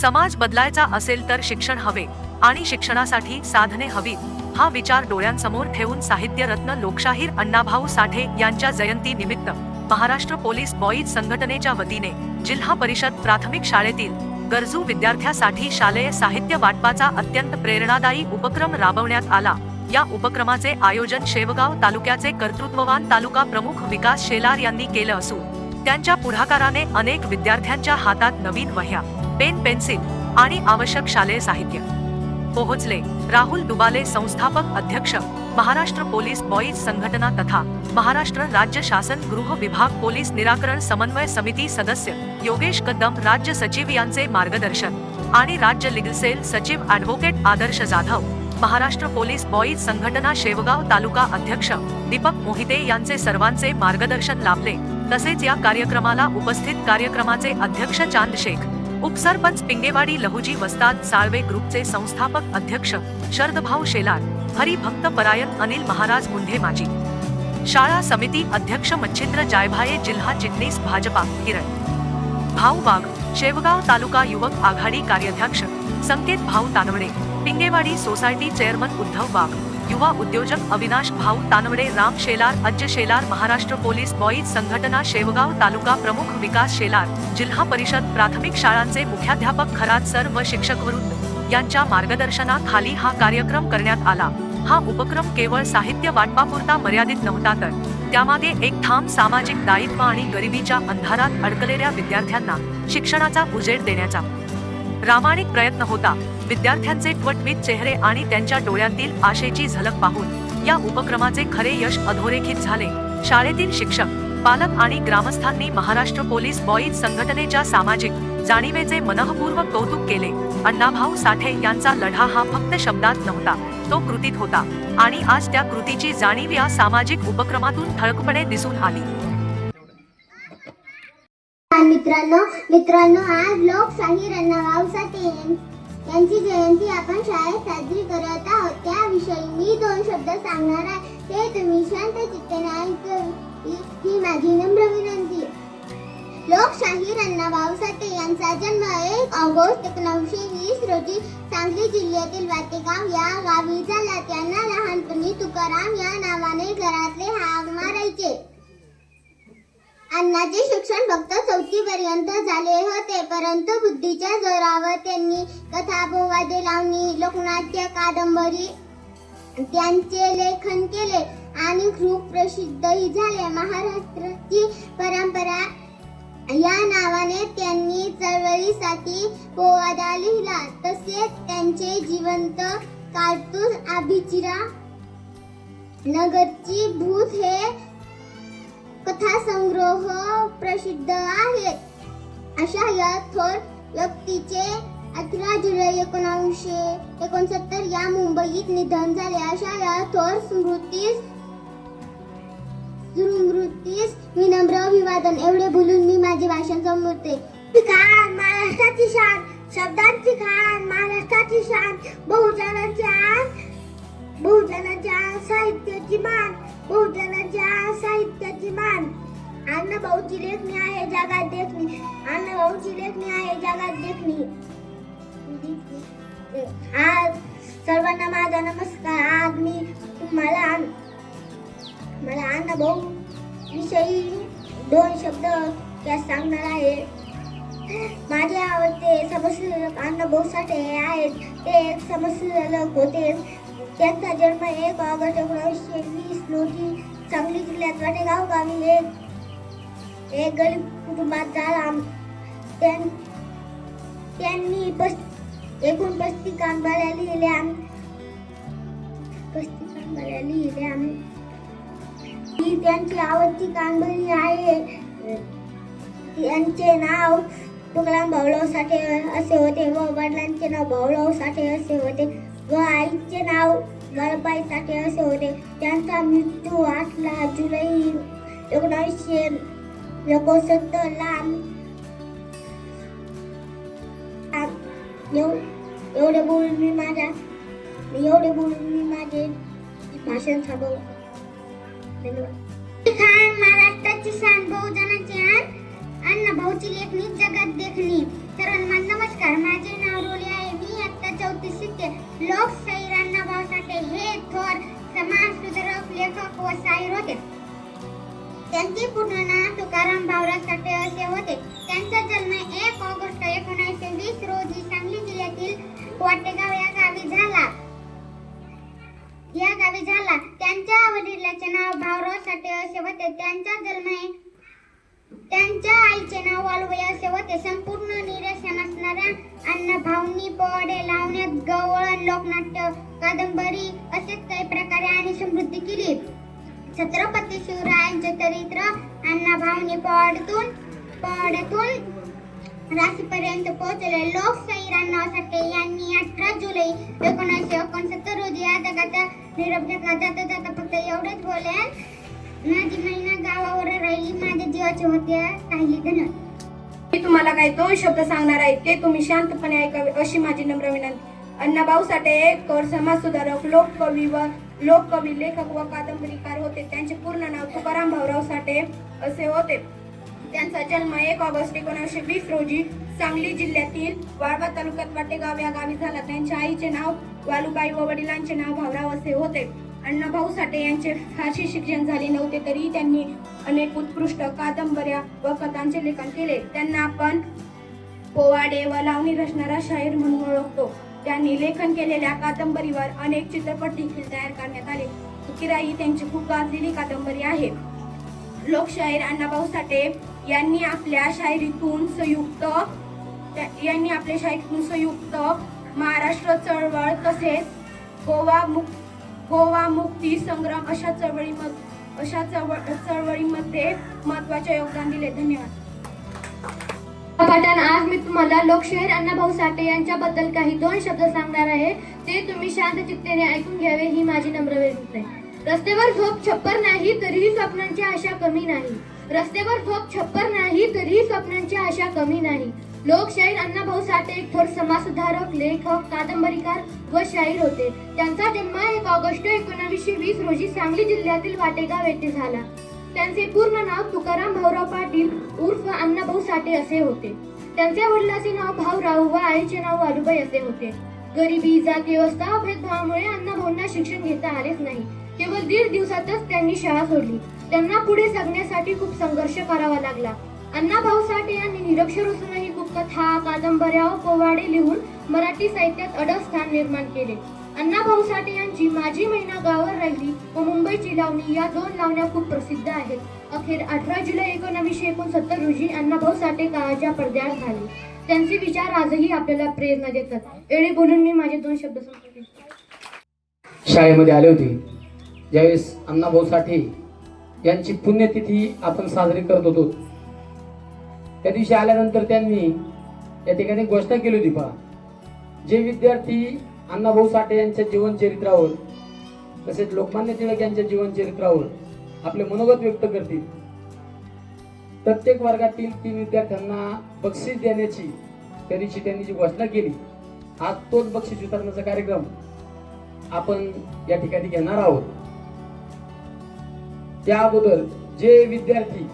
समाज बदलायचा असेल तर शिक्षण हवे आणि शिक्षणासाठी साधने हवीत हा विचार डोळ्यांसमोर ठेवून साहित्यरत्न लोकशाहीर अण्णाभाऊ साठे यांच्या जयंती निमित्त महाराष्ट्र पोलीस बॉईज संघटनेच्या वतीने जिल्हा परिषद प्राथमिक शाळेतील गरजू विद्यार्थ्यासाठी शालेय साहित्य वाटपाचा अत्यंत प्रेरणादायी उपक्रम राबवण्यात आला. या उपक्रमाचे आयोजन शेवगाव तालुक्याचे कर्तृत्ववान तालुका प्रमुख विकास शेलार यांनी केलं असून त्यांच्या पुढाकाराने अनेक विद्यार्थ्यांच्या हातात नवीन वह्या पेन पेन्सिल आणि आवश्यक शालेय साहित्य. पोहोचले राहुल दुबाले संस्थापक अध्यक्ष महाराष्ट्र पोलीस बॉईज संघटना तथा महाराष्ट्र राज्य शासन गृह विभाग पोलीस निराकरण समन्वय समिती सदस्य योगेश कदम राज्य सचिव यांचे मार्गदर्शन आणि राज्य लिगल सेल सचिव advocate Adarsh Jadhav Maharashtra police boys संघटना शेवगाव तालुका अध्यक्ष दीपक मोहिते यांचे सर्वांचे मार्गदर्शन लाभले. तसेच या कार्यक्रमाला उपस्थित कार्यक्रमाचे अध्यक्ष चांद शेख उपसरपंच पिंगेवाडी लहुजी वस्ताद साळवे ग्रुपचे संस्थापक अध्यक्ष शरदभाऊ शेलार हरिभक्त परायण अनिल महाराज मुंढे माजी. शाळा समिती अध्यक्ष मच्छिंद्र जायभाये जिल्हा चिटणीस भाजपा किरण भाऊ वाघ शेवगाव तालुका युवक आघाडी कार्याध्यक्ष संकेत भाऊ तानवडे पिंगेवाडी सोसायटी चेअरमन उद्धव वाघ युवा उद्योजक अविनाश भाऊ तानवडे राम शेलार अज्ज शेलार महाराष्ट्र पोलीस बॉईज संघटना शेवगाव तालुका प्रमुख विकास शेलार जिल्हा परिषद प्राथमिक शाळांचे मुख्याध्यापक खरात सर व शिक्षक वृद्ध यांच्या मार्गदर्शनाखाली हा कार्यक्रम करण्यात आला. हा उपक्रम केवळ साहित्य वाटपापुरता मर्यादित नव्हता तर त्यामागे एक ठाम सामाजिक दायित्व आणि गरिबीच्या अंधारात अडकलेल्या विद्यार्थ्यांना शिक्षणाचा उजेड देण्याचा प्रामाणिक प्रयत्न होता. विद्यार्थ्यांचे ट्वटवीत चेहरे आणि त्यांच्या डोळ्यांतील आशेची झलक पाहून या उपक्रमाचे खरे यश अधोरेखित झाले. शाळेतील शिक्षक पालक आणि ग्रामस्थांनी महाराष्ट्र पोलीस बॉईज संघटनेच्या सामाजिक जाणीवेचे मनःपूर्वक कौतुक केले. अण्णाभाऊ साठे यांचा लढा हा फक्त शब्दात नव्हता तो कृतीत होता आणि आज त्या कृतीची जाणीव या सामाजिक उपक्रमातून ठळकपणे दिसून आली. मित्रांनो मित्रांनो आज लोकशाहीर अण्णाभाऊ साठे यांची जयंती आपण शाळेत साजरी करत आहोत. त्याविषयी मी दोन शब्द सांगणार आहे. ते तुम्ही शांत चित्तेने ऐकावी ही माझी नम्र विनंती. लोकशाहीर अण्णाभाऊ साठे यांचा जन्म एक ऑगस्ट एकोणीसशे वीस रोजी सांगली जिल्ह्यातील वाटेगाव या गावी झाला. त्यांना लहानपणी तुकाराम या नावाने घरातले हाक मारायचे. अण्णाचे शिक्षण फक्त चौथी पर्यंत झाले होते परंतु बुद्धीच्या जोरावर त्यांनी कथा पोवादे लावणी लोकनाट्य कादंबरी त्यांचे लेखन केले आणि खूप प्रसिद्धही झाले. महाराष्ट्राची परंपरा या नावाने त्यांनी चळवळीसाठी पोवादा लिहिला. तसेच त्यांचे जिवंत कारतूस अभिचिरा नगरची भूत हे कथा संग्रह प्रसिद्ध आहेत. अशा या थोर व्यक्तीचे अठरा जुलै एकोणीसशे एकोणसत्तर या मुंबईत निधन झाले. अशा या थोर स्मृतीस स्मृतीस विनम्र अभिवादन. एवढे बोलून मी माझे भाषण संपवते. खान महाराष्ट्राची शान शब्दांची खान महाराष्ट्राची शान बहुजनाची आन बहुजनाची आन साहित्याची मान. बहुजनाच्या साहित्याची मान. अण्णाभाऊची लेखणी आहे जगात देखणी. अण्णाभाऊची लेखणी आहे जगात देखणी. आज सर्वांना माझा नमस्कार. आज मी तुम्हाला मला अण्णाभाऊ विषयी दोन शब्द त्यात सांगणार आहे. माझे आवडते समस्येलक अण्णाभाऊ साठे आहेत. ते एक समस्या होते. त्यांचा जन्म एक ऑगस्ट एकोणीसशे वीस रोजी सांगली जिल्ह्यात वाटेगाव गावी एक एक गरीब कुटुंबात झाला. त्यां- त्यांनी पस एकूण पस्ती कानबाऱ्या लिहिल्या पस्ती कानबाऱ्या लिहिल्या ही त्यांची आवडती कानबरी आहे. त्यांचे नाव तुकाराम भाऊराव साठे असे होते व वडिलांचे नाव भाऊराव साठे असे होते व आईचे नाव गळबाई साठे असे होते त्यांचा मृत्यू आठला जुलै एकोणीसशे एकोणसत्तरला एवढे बोलून मी माझ्या एवढे बोलून मी माझे भाषण थांबव धन्यवाद खान महाराष्ट्राची शान बहुजनाची आन अण्णा अण्णाभाऊची लेखणी जगात देखणी. सर्वांना नमस्कार. माझे नाव रोले आहे. मी आत्ता चौथी शिकते लोकशाहीर अण्णाभाऊ साठे हे थोर समाज सुधारक लेखक व शाहीर होते. त्यांचे पूर्ण नाव तुकाराम भाऊराज साठे असे होते. त्यांचा जन्म एक ऑगस्ट एकोणीसशे वीस रोजी सांगली जिल्ह्यातील वाटेगाव या गावी झाला. या गावी झाला. त्यांच्या वडिलाचे नाव भाऊराव साठे असे होते. त्यांचा जन्म त्यांच्या आईचे नाव वालुबाई असे होते संपूर्ण निरसन असणाऱ्या अण्णाभाऊंनी पोवाडे लावण्यात गवळण लोकनाट्य कादंबरी असेच काही प्रकारे आणि समृद्धी केली. छत्रपती शिवरायांचे चरित्र अण्णाभाऊंनी पोवाड्यातून पोवाड्यातून राशीपर्यंत पोहोचले. लोकशाही अण्णा साठे यांनी अठरा जुलै एकोणीसशे एकोणसत्तर रोजी या जगाचा निरोप घेतला. जाता जाता फक्त एवढेच बोलेल माझी महिना काही धन मी तुम्हाला काही दोन शब्द सांगणार आहे ते तुम्ही शांतपणे ऐकावे अशी माझी नम्र विनंती. अण्णाभाऊ साठे एककर कर समाज सुधारक लोककवी व लोककवी लेखक व कादंबरीकार होते. त्यांचे पूर्ण नाव तुकाराम भाऊराव साठे असे होते. त्यांचा जन्म एक ऑगस्ट एकोणीसशे वीस रोजी सांगली जिल्ह्यातील वाळवा तालुक्यात वाटेगाव या गावी झाला. त्यांच्या आईचे नाव वालुबाई व वडिलांचे नाव भाऊराव असे होते. अण्णाभाऊ साठे यांचे फारसे शिक्षण झाले नव्हते तरी त्यांनी अनेक उत्कृष्ट कादंबऱ्या व कथांचे लेखन केले. त्यांना आपण पोवाडे व लावणी रचणारा शाहीर म्हणून ओळखतो. त्यांनी लेखन केलेल्या कादंबरीवर अनेक चित्रपट देखील तयार करण्यात आले. किरा ही त्यांची खूप गाजलेली कादंबरी आहे. लोकशाहीर अण्णाभाऊ साठे यांनी आपल्या शायरीतून संयुक्त त्या- यांनी आपल्या शायरीतून संयुक्त महाराष्ट्र चळवळ तसेच गोवा मुक्त गोवा मुक्ती संग्राम अशा चळवळीमध्ये अशा चळवळ चळवळीमध्ये महत्त्वाचे योगदान दिले. धन्यवाद. आज मी तुम्हाला लोकशाहीर अण्णाभाऊ साठे यांच्याबद्दल काही दोन शब्द सांगणार आहे. ते तुम्ही शांत चित्तेने ऐकून घ्यावे ही माझी नम्र विनंती. आहे रस्त्यावर झोप छप्पर नाही तरीही स्वप्नांची आशा कमी नाही. रस्त्यावर झोप छप्पर नाही तरीही स्वप्नांची आशा कमी नाही. लोकशाहीर अण्णाभाऊ साठे एक थोर समाजसुधारक लेखक कादंबरीकार व शाहीर होते. त्यांचा जन्म एक ऑगस्ट एकोणावीसशे वीस रोजी सांगली जिल्ह्यातील वाटेगाव येथे झाला. त्यांचे पूर्ण नाव तुकाराम भाऊराव पाटील उर्फ अण्णाभाऊ साठे असे होते. त्यांच्या वडिलाचे नाव भाऊराव व आईचे नाव वालुबाई असे होते. गरिबी जाती व्यवस्था भेदभावामुळे अण्णाभाऊंना शिक्षण घेता आलेच नाही. केवळ दीड दिवसातच त्यांनी शाळा सोडली. त्यांना पुढे जगण्यासाठी खूप संघर्ष करावा लागला. अण्णाभाऊ साठे यांनी निरक्षर असूनही कथा कादंबऱ्या व पोवाडे लिहून मराठी साहित्यात अडग स्थान निर्माण केले. अण्णाभाऊ साठे यांची माझी महिना गावावर राहिली व मुंबईची लावणी या दोन लावण्या खूप प्रसिद्ध आहेत. अखेर अठरा जुलै एकोणावीसशे एकोणसत्तर रोजी अण्णाभाऊ साठे काळाच्या पडद्यावर झाले त्यांचे विचार आजही आपल्याला प्रेरणा देतात. एवढे बोलून मी माझे दोन शब्द संपवते. शाळेमध्ये आले होते. ज्यावेळेस अण्णाभाऊ साठे यांची पुण्यतिथी आपण साजरी करत होतो त्या दिवशी आल्यानंतर त्यांनी या ठिकाणी घोषणा केली होती पहा. जे विद्यार्थी अण्णाभाऊ साठे यांच्या जीवनचरित्रावर तसेच लोकमान्य टिळक यांच्या जीवनचरित्रावर आपले मनोगत व्यक्त करतील. प्रत्येक वर्गातील तीन विद्यार्थ्यांना बक्षीस देण्याची त्या दिवशी त्यांनी जी घोषणा केली आज तोच बक्षीस वितरणाचा कार्यक्रम आपण या ठिकाणी घेणार आहोत. त्या अगोदर जे विद्यार्थी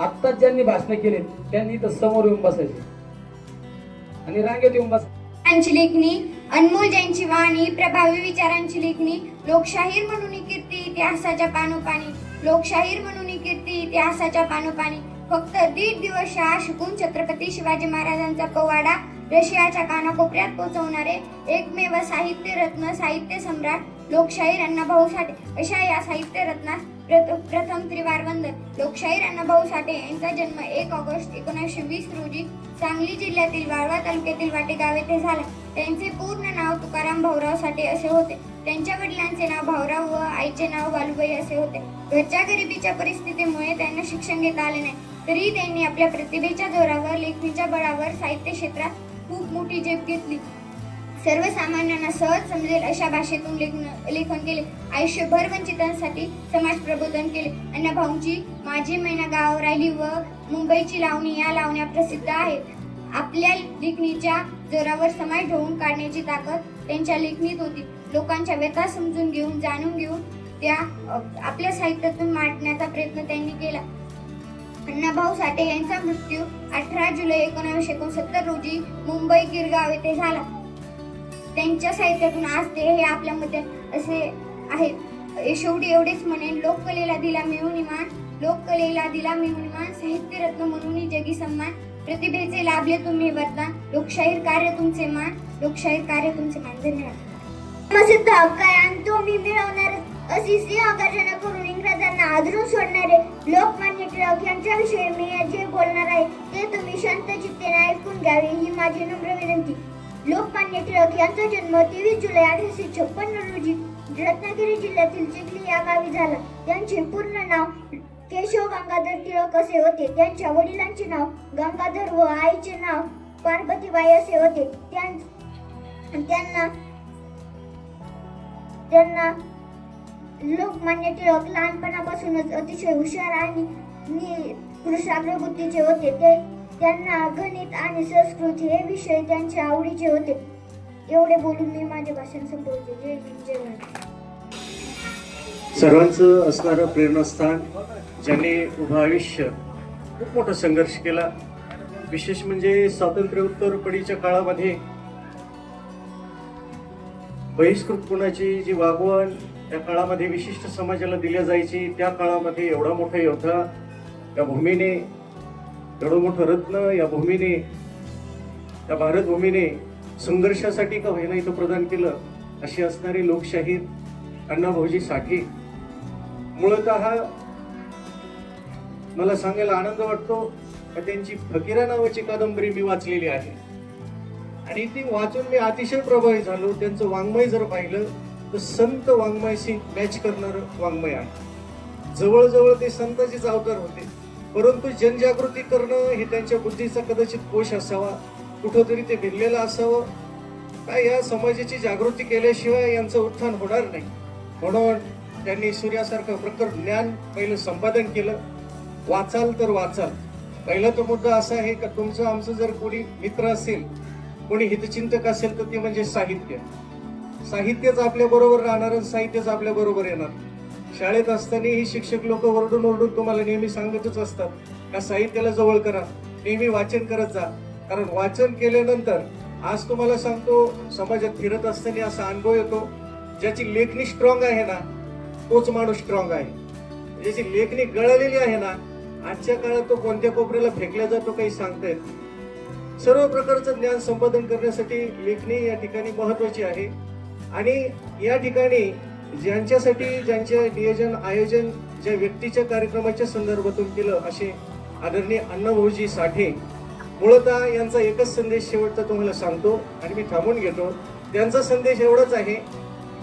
आत्ताच ज्यांनी भाषण केले त्यांनी इथं समोर येऊन बसायचे. आणि रांगेत येऊन बस त्यांची लेखणी अनमोल ज्यांची वाणी प्रभावी विचारांची लेखणी लोकशाहीर म्हणून कीर्ती इतिहासाच्या पानोपानी. लोकशाहीर म्हणून कीर्ती इतिहासाच्या पानोपानी. फक्त दीड दिवस शाळा शिकून छत्रपती शिवाजी महाराजांचा पोवाडा रशियाच्या कानाकोपऱ्यात पोहोचवणारे एकमेव साहित्य रत्न साहित्य सम्राट लोकशाहीर अण्णाभाऊ साठे. अशा या साहित्य रत्नास प्रथम त्रिवार वंदन लोकशाहीर अण्णाभाऊ साठे यांचा जन्म एक ऑगस्ट एकोणीसशे वीस रोजी सांगली जिल्ह्यातील वाळवा तालुक्यातील वाटेगाव येथे झाला. त्यांचे पूर्ण नाव तुकाराम भाऊराव साठे असे होते. त्यांच्या वडिलांचे नाव भाऊराव व आईचे नाव बालुबाई असे होते. घरच्या गरिबीच्या परिस्थितीमुळे त्यांना शिक्षण घेता आले नाही. तरी त्यांनी आपल्या प्रतिभेच्या जोरावर लेखणीच्या बळावर साहित्य क्षेत्रात खूप मोठी झेप घेतली. सर्वसामान्यांना सहज समजेल अशा भाषेतून लेखन लेखन केले. आयुष्यभर वंचितांसाठी समाज प्रबोधन केले. अण्णाभाऊंची माझी मैना गाव राहिली व मुंबईची लावणी या लावण्या प्रसिद्ध आहेत. आपल्या लेखणीच्या जोरावर समाज ढवून काढण्याची ताकद त्यांच्या लेखणीत होती. लोकांच्या व्यथा समजून घेऊन जाणून घेऊन त्या आपल्या साहित्यातून मांडण्याचा प्रयत्न त्यांनी केला. अण्णाभाऊ साठे यांचा मृत्यू अठरा जुलै एकोणावीसशे एकोणसत्तर रोजी मुंबई गिरगाव येथे झाला. त्यांच्या साहित्यातून आज ते हे आपल्यामध्ये असे आहेत. शेवटी एवढेच म्हणेन लोककलेला दिला मिळून इमान लोककलेला दिला मिळून इमान साहित्य म्हणून जगी सन्मान. प्रतिभेचे लाभले तुम्ही वरदान. लोकशाहीर कार्य तुमचे मान लोकशाहीर कार्य तुमचे मान. धन्यवाद. प्रसिद्ध हक्क आहे आणि तो मी मिळवणार अशी सिंह आकर्षण करून इंग्रजांना आदरून सोडणारे लोकमान्य टिळक यांच्याविषयी मी जे बोलणार आहे ते तुम्ही शांत चित्तेने ऐकून घ्यावे ही माझी नम्र विनंती. लोकमान्य टिळक यांचा जन्म तेवीस जुलै अठराशे छप्पन्न रोजी रत्नागिरी जिल्ह्यातील चिखली या गावी झाला. त्यांचे पूर्ण नाव केशव गंगाधर टिळक असे होते. त्यांच्या वडिलांचे नाव गंगाधर व आईचे नाव पार्वतीबाई असे होते. त्यांना त्यांना लोकमान्य टिळक लहानपणापासूनच अतिशय हुशार आणि कृषाग्रबुद्धीचे होते. ते त्यांना गणित आणि संस्कृत हे विषय त्यांच्या आवडीचे होते. एवढे बोलून मी माझे भाषण संपवते. जय जय सर्वांचं असणारं प्रेरणास्थान ज्याने उभं आयुष्य खूप मोठा संघर्ष केला. विशेष म्हणजे स्वातंत्र्योत्तर पडीच्या काळामध्ये बहिष्कृत कुणाची जी वागवण त्या काळामध्ये विशिष्ट समाजाला दिल्या जायची त्या काळामध्ये एवढा मोठा योद्धा त्या भूमीने एवढं मोठं रत्न या भूमीने या भारत भूमीने संघर्षासाठी का व्हायला इथं प्रदान केलं अशी असणारी लोकशाहीर अण्णाभाऊजी साठे. मुळत मला सांगायला आनंद वाटतो का त्यांची फकीरा नावाची कादंबरी मी वाचलेली आहे. आणि ती वाचून मी अतिशय प्रभावित झालो. त्यांचं वाङ्मय जर पाहिलं तर संत वाङ्मयशी मॅच करणारं वाङ्मय आहे. जवळजवळ ते संताचेच अवतार होते. परंतु जनजागृती करणं हे त्यांच्या बुद्धीचा कदाचित कोश असावा कुठंतरी ते भिनलेलं असावं. काय या समाजाची जागृती केल्याशिवाय यांचं उत्थान होणार नाही. म्हणून त्यांनी सूर्यासारखं प्रखर ज्ञान पहिलं संपादन केलं. वाचाल तर वाचाल. पहिला तो मुद्दा असा आहे का तुमचं आमचं जर कोणी मित्र असेल कोणी हितचिंतक असेल तर ते म्हणजे साहित्य. साहित्यच आपल्या बरोबर राहणार आणि साहित्यच आपल्या बरोबर येणार. शाळेत असताना ही शिक्षक लोक ओरडून ओरडून तुम्हाला नेहमी सांगतच असतात का साहित्याला जवळ करा नेहमी वाचन करत जा. कारण वाचन केल्यानंतर आज तुम्हाला सांगतो समाजात फिरत असताना असा अनुभव येतो ज्याची लेखणी स्ट्रॉंग आहे ना तोच माणूस स्ट्रॉंग आहे. ज्याची लेखणी गळलेली आहे ना आजच्या काळात तो कोणत्या कोपऱ्याला फेकला जातो काही सांगता येत सर्व प्रकारचं ज्ञान संपादन करण्यासाठी लेखणी या ठिकाणी महत्वाची आहे. आणि या ठिकाणी ज्यांच्यासाठी ज्यांचे नियोजन आयोजन ज्या व्यक्तीच्या कार्यक्रमाच्या संदर्भातून केलं असे आदरणीय अण्णाभाऊजी साठे मूळतः यांचा एकच संदेश शेवटचा तुम्हाला सांगतो आणि मी थांबून घेतो. त्यांचा संदेश एवढाच आहे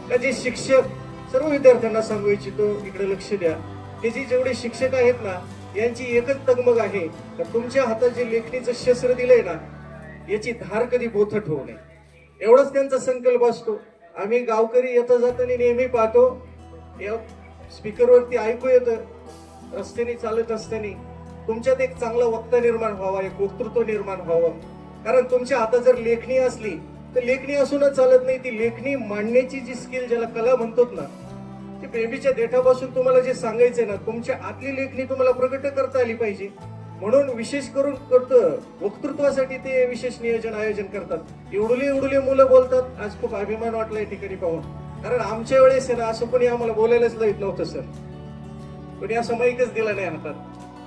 का जे शिक्षक सर्व विद्यार्थ्यांना सांगू इच्छितो इकडे लक्ष द्या. हे जे जेवढे शिक्षक आहेत ना यांची एकच तगमग आहे तर तुमच्या हातात जे लेखणीचं शस्त्र दिलंय ना याची धार कधी बोथट होऊ नये. एवढाच त्यांचा संकल्प असतो. आम्ही गावकरी येता जाताना नेहमी पाहतो. या स्पीकरवरती ऐकू येतं. रस्त्याने चालत असताना तुमच्यात एक चांगला वक्ता निर्माण व्हावा एक वक्तृत्व निर्माण व्हावं. कारण तुमच्या हातात जर लेखणी असली तर लेखणी असूनच चालत नाही. ती लेखणी मांडण्याची जी स्किल ज्याला कला म्हणतात ना ते बेबीच्या देठापासून तुम्हाला जे सांगायचंय ना तुमच्या आतली लेखणी तुम्हाला प्रकट करता आली पाहिजे. म्हणून विशेष करून करतं. वक्तृत्वासाठी ते विशेष नियोजन आयोजन करतात. एवढुले एवढुले मुलं बोलतात. आज खूप अभिमान वाटला या ठिकाणी पाहून. कारण आमच्या वेळेस आहे ना असं कोणी आम्हाला बोलायलाच लाईत नव्हतं सर. कोणी असं माईकच दिला नाही हातात.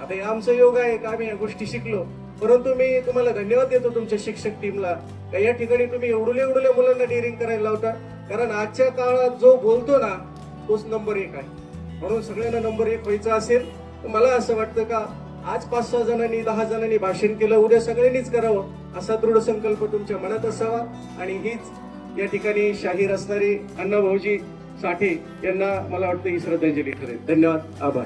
आता हे आमचं योग आहे का आम्ही या गोष्टी शिकलो. परंतु मी तुम्हाला धन्यवाद देतो तुमच्या शिक्षक टीमला का या ठिकाणी तुम्ही एवढुले एवढुल्या मुलांना डेअरिंग करायला लावता. कारण आजच्या काळात जो बोलतो ना तोच नंबर एक आहे. म्हणून सगळ्यांना नंबर एक व्हायचा असेल तर मला असं वाटतं का आज पाच सहा जणांनी दहा जणांनी भाषण केलं उद्या सगळ्यांनीच करावं असा दृढ संकल्प तुमच्या मनात असावा. आणि हीच या ठिकाणी शाहीर असणारी अण्णाभाऊजी साठे यांना मला वाटतं ही श्रद्धांजली ठरेल. धन्यवाद. आभार.